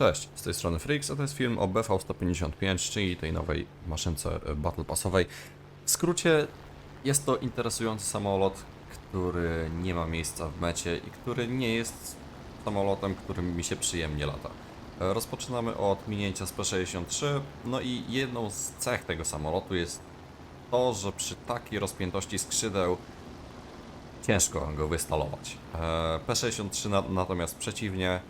Cześć, z tej strony Freaks, a to jest film o BV-155, czyli tej nowej maszynce e, Battle Passowej. W skrócie, jest to interesujący samolot, który nie ma miejsca w mecie i który nie jest samolotem, którym mi się przyjemnie lata. E, Rozpoczynamy od minięcia z P-63, no i jedną z cech tego samolotu jest to, że przy takiej rozpiętości skrzydeł ciężko go wystalować. E, P-63 na, natomiast przeciwnie,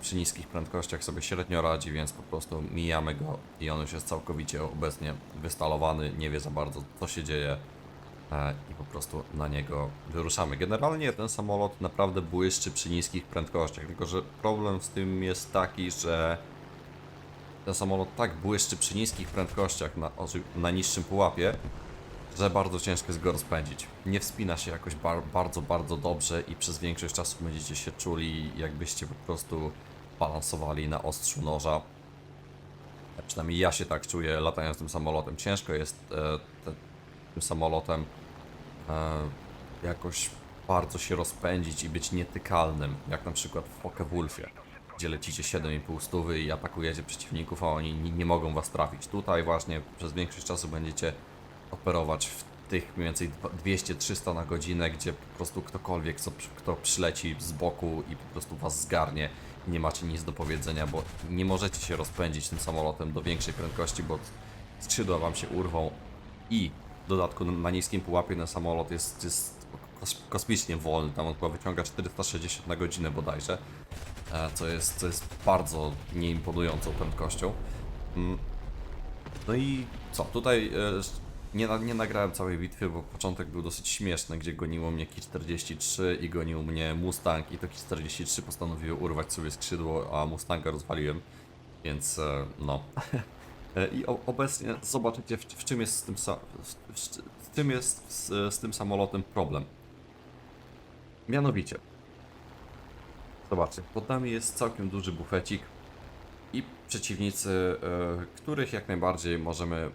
przy niskich prędkościach sobie średnio radzi, więc po prostu mijamy go i on już jest całkowicie obecnie wystalowany, nie wie za bardzo co się dzieje e, i po prostu na niego wyruszamy. Generalnie ten samolot naprawdę błyszczy przy niskich prędkościach, tylko że problem z tym jest taki, że ten samolot tak błyszczy przy niskich prędkościach na, na niższym pułapie, że bardzo ciężko jest go rozpędzić. Nie wspina się jakoś bar bardzo, bardzo dobrze i przez większość czasu będziecie się czuli, jakbyście po prostu balansowali na ostrzu noża. Przynajmniej ja się tak czuję latając tym samolotem. Ciężko jest e, te, tym samolotem e, jakoś bardzo się rozpędzić i być nietykalnym, jak na przykład w Focke-Wulfie, gdzie lecicie 7,5 stówy i atakujecie przeciwników, a oni nie, nie mogą was trafić. Tutaj właśnie przez większość czasu będziecie operować w tych mniej więcej dwa- 200-300 na godzinę, gdzie po prostu ktokolwiek, kto, przy- kto przyleci z boku i po prostu was zgarnie, nie macie nic do powiedzenia, bo nie możecie się rozpędzić tym samolotem do większej prędkości, bo skrzydła wam się urwą i w dodatku na- niskim pułapie ten samolot jest, jest kos- kosmicznie wolny, tam on wyciąga 460 na godzinę bodajże, e, co jest, co jest bardzo nieimponującą prędkością. Mm, no i co, tutaj e, nie, nie nagrałem całej bitwy, bo początek był dosyć śmieszny, gdzie goniło mnie Ki-43 i gonił mnie Mustang i to Ki-43 postanowiło urwać sobie skrzydło, a Mustanga rozwaliłem, więc e, no. E, I obecnie zobaczycie w, w czym jest z tym, w, jest z, z tym samolotem problem. Mianowicie, zobaczcie, pod nami jest całkiem duży bufecik, i przeciwnicy, e, których jak najbardziej możemy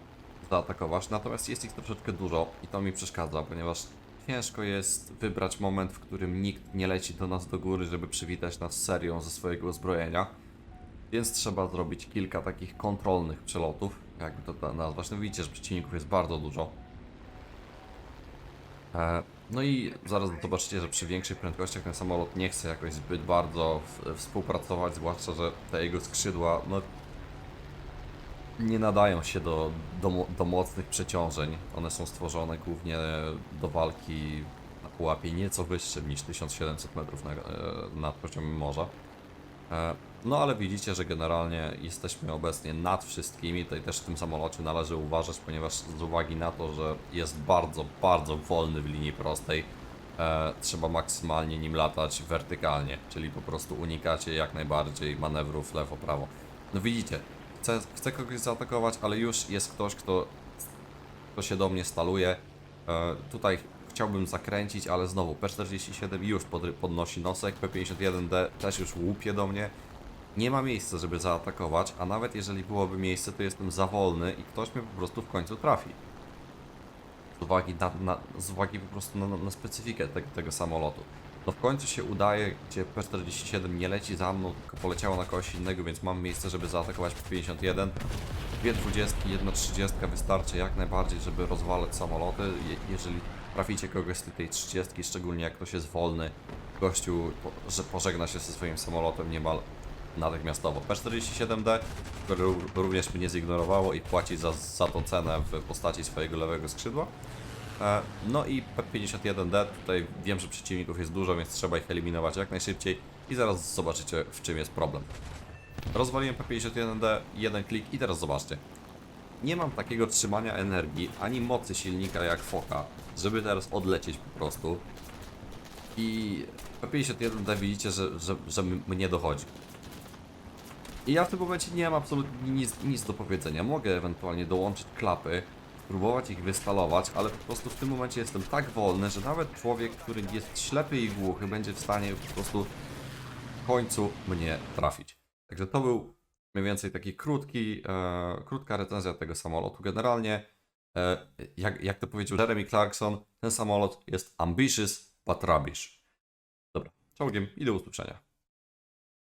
zaatakować, natomiast jest ich troszeczkę dużo i to mi przeszkadza, ponieważ ciężko jest wybrać moment, w którym nikt nie leci do nas do góry, żeby przywitać nas serią ze swojego uzbrojenia, więc trzeba zrobić kilka takich kontrolnych przelotów, jakby to nazwać. No widzicie, że przeciwników jest bardzo dużo. E, No i zaraz zobaczycie, że przy większych prędkościach ten samolot nie chce jakoś zbyt bardzo współpracować, zwłaszcza, że te jego skrzydła no, nie nadają się do, do, do mocnych przeciążeń. One są stworzone głównie do walki na pułapie nieco wyższym niż 1700 metrów na, e, nad poziomem morza. E, No ale widzicie, że generalnie jesteśmy obecnie nad wszystkimi. Tutaj też w tym samolocie należy uważać, ponieważ z uwagi na to, że jest bardzo, bardzo wolny w linii prostej, e, trzeba maksymalnie nim latać wertykalnie, czyli po prostu unikacie jak najbardziej manewrów lewo-prawo. No widzicie, chcę, chcę kogoś zaatakować, ale już jest ktoś, kto, kto się do mnie staluje. E, tutaj chciałbym zakręcić, ale znowu P47 już podry- podnosi nosek, P51D też już łupie do mnie. Nie ma miejsca, żeby zaatakować, a nawet jeżeli byłoby miejsce, to jestem za wolny i ktoś mnie po prostu w końcu trafi. Z uwagi, na, na, z uwagi po prostu na, na specyfikę tego, tego samolotu. No w końcu się udaje, gdzie P47 nie leci za mną, tylko poleciało na kogoś innego, więc mam miejsce, żeby zaatakować P51. Dwie 20, jedna 30 wystarczy jak najbardziej, żeby rozwalać samoloty. Je, jeżeli traficie kogoś z tej 30, szczególnie jak ktoś jest wolny, gościu po, że pożegna się ze swoim samolotem niemal natychmiastowo. P47D, które ró- również mnie zignorowało i płaci za, za tą cenę w postaci swojego lewego skrzydła. No i P51D, tutaj wiem, że przeciwników jest dużo, więc trzeba ich eliminować jak najszybciej i zaraz zobaczycie w czym jest problem. Rozwaliłem P51D, jeden klik i teraz zobaczcie. Nie mam takiego trzymania energii, ani mocy silnika jak Foka, żeby teraz odlecieć po prostu. I P51D widzicie, że, że, że mnie dochodzi. I ja w tym momencie nie mam absolutnie nic, nic do powiedzenia. Mogę ewentualnie dołączyć klapy, spróbować ich wystalować, ale po prostu w tym momencie jestem tak wolny, że nawet człowiek, który jest ślepy i głuchy, będzie w stanie po prostu w końcu mnie trafić. Także to był mniej więcej taki krótki, e, krótka recenzja tego samolotu. Generalnie, e, jak, jak to powiedział Jeremy Clarkson, ten samolot jest ambitious but rubbish. Dobra, czołgiem i do usłyszenia.